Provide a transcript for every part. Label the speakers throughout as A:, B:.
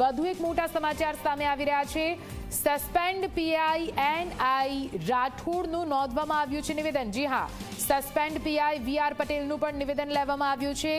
A: વધુ એક મોટા સમાચાર સામે આવી રહ્યા છે. સસ્પેન્ડ પીઆઈ એન આઈ રાઠોડનું નોંધવામાં આવ્યું છે નિવેદન. જી હા સસ્પેન્ડ પીઆઈ વી આર પટેલનું પણ નિવેદન લેવામાં આવ્યું છે.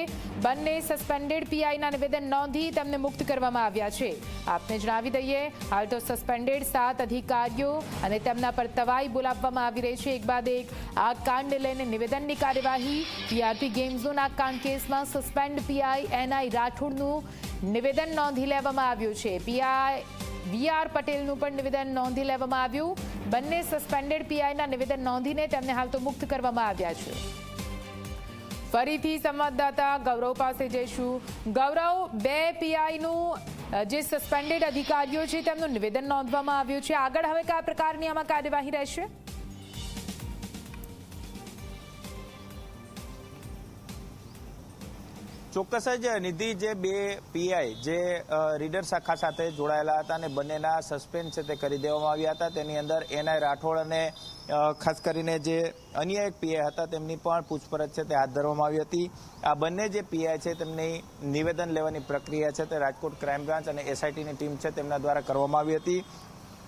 A: બંને સસ્પેન્ડેડ પીઆઈના નિવેદન નોંધી તેમને મુક્ત કરવામાં આવ્યા છે. આપને જણાવી દઈએ, હાલ તો સસ્પેન્ડેડ સાત અધિકારીઓ અને તેમના પર તવાઈ બોલાવવામાં આવી રહી છે. એક બાદ એક, આ કાંડ લઈને નિવેદનની કાર્યવાહી ટીઆરપી ગેમ ઝોન આ કાંડ કેસમાં સસ્પેન્ડ પીઆઈ એનઆઈ રાઠોડનું નિવેદન નોંધી લેવામાં આવ્યું છે. પીઆઈ વી આર પટેલનું પણ નિવેદન નોંધી લેવામાં આવ્યું. બંને સસ્પેન્ડેડ પીઆઈના નિવેદન નોંધીને તેમને હાલ તો મુક્ત કરવામાં આવ્યા છે. ફરીથી સંવાદદાતા ગૌરવ પાસે જઈશું. ગૌરવ, બે પીઆઈનું જે સસ્પેન્ડેડ અધિકારીઓ છે તેમનું નિવેદન નોંધવામાં આવ્યું છે. આગળ હવે કયા પ્રકારની આમાં કાર્યવાહી રહેશે?
B: ચોક્કસ જ નિધિ જે બે પીઆઈ, જે રીડર શાખા સાથે જોડાયેલા હતા અને બંનેના સસ્પેન્ડ છે તે કરી દેવામાં આવ્યા હતા. તેની અંદર એનઆઈ રાઠોડ અને ખાસ કરીને જે અન્ય એક પીઆઈ હતા તેમની પણ પૂછપરછ છે તે હાથ ધરવામાં આવી હતી. આ બંને જે પીઆઈ છે તેમની નિવેદન લેવાની પ્રક્રિયા છે તે રાજકોટ ક્રાઇમ બ્રાન્ચ અને એસઆઈટીની ટીમ છે તેમના દ્વારા કરવામાં આવી હતી.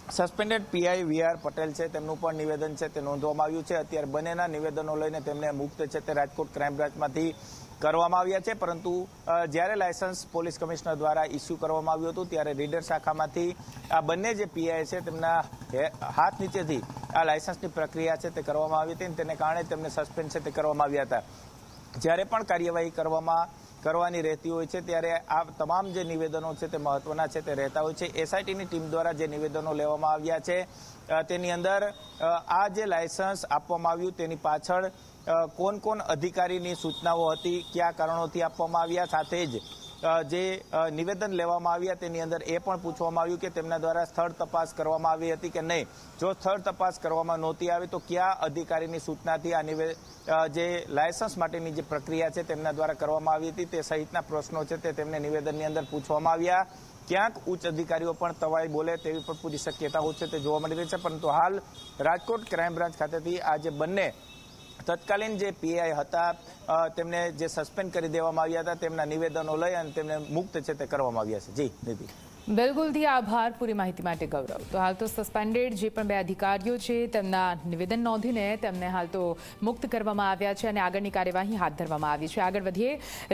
B: Suspended PI V R Patel છે તેમનું પણ નિવેદન છે તે નોંધવામાં આવ્યું છે. અત્યારે બંનેના નિવેદનો લઈને તેમને મુક્ત છે તે રાજકોટ ક્રાઇમ બ્રાન્ચમાંથી કરવામાં આવ્યા છે. પરંતુ જ્યારે લાયસન્સ પોલીસ કમિશનર દ્વારા ઇસ્યુ કરવામાં આવ્યું હતું, ત્યારે રીડર શાખામાંથી આ બંને જે પીઆઈ છે, તેમના હાથ નીચેથી આ લાયસન્સની પ્રક્રિયા છે તે કરવામાં આવી હતી અને તેને કારણે તેમને સસ્પેન્ડ છે તે કરવામાં આવ્યા હતા. જ્યારે પણ કાર્યવાહી કરવામાં કરવાની રહેતી હોય છે, ત્યારે આ તમામ જે નિવેદનો છે તે મહત્વના છે, તે રહેતા હોય છે. એસઆઈટીની ટીમ દ્વારા જે નિવેદનો લેવામાં આવ્યા છે તેની અંદર આ જે લાયસન્સ આપવામાં આવ્યું, તેની પાછળ કોણ કોણ અધિકારીની સૂચનાઓ હતી, કયા કારણોથી આપવામાં આવ્યા, સાથે જ જે નિવેદન લેવામાં આવ્યા તેની અંદર એ પણ પૂછવામાં આવ્યું કે તેમના દ્વારા સ્થળ તપાસ કરવામાં આવી હતી કે નહીં. જો સ્થળ તપાસ કરવામાં નહોતી આવી, તો કયા અધિકારીની સૂચનાથી આ જે લાયસન્સ માટેની જે પ્રક્રિયા છે તેમના દ્વારા કરવામાં આવી હતી તે સહિતના પ્રશ્નો છે તે તેમને નિવેદનની અંદર પૂછવામાં આવ્યા. ક્યાંક ઉચ્ચ અધિકારીઓ પણ તવાઈ બોલે તેવી પણ પૂરી શક્યતાઓ છે તે જોવા મળી રહી છે. પરંતુ હાલ રાજકોટ ક્રાઇમ બ્રાન્ચ ખાતેથી આ જે બંને તત્કાલીન જે પીઆઈ હતા તેમને જે સસ્પેન્ડ કરી દેવામાં આવ્યા હતા, તેમના નિવેદનો લઈ અને તેમને મુક્ત છે તે કરવામાં આવ્યા છે. જી, નિધિ.
A: બિલકુલથી આભાર પૂરી માહિતી માટે ગૌરવ. તો હાલ તો સસ્પેન્ડેડ જે પણ બે અધિકારીઓ છે, તેમના નિવેદન નોંધીને તેમને હાલ તો મુક્ત કરવામાં આવ્યા છે અને આગળની કાર્યવાહી હાથ ધરવામાં આવી છે. આગળ વધીએ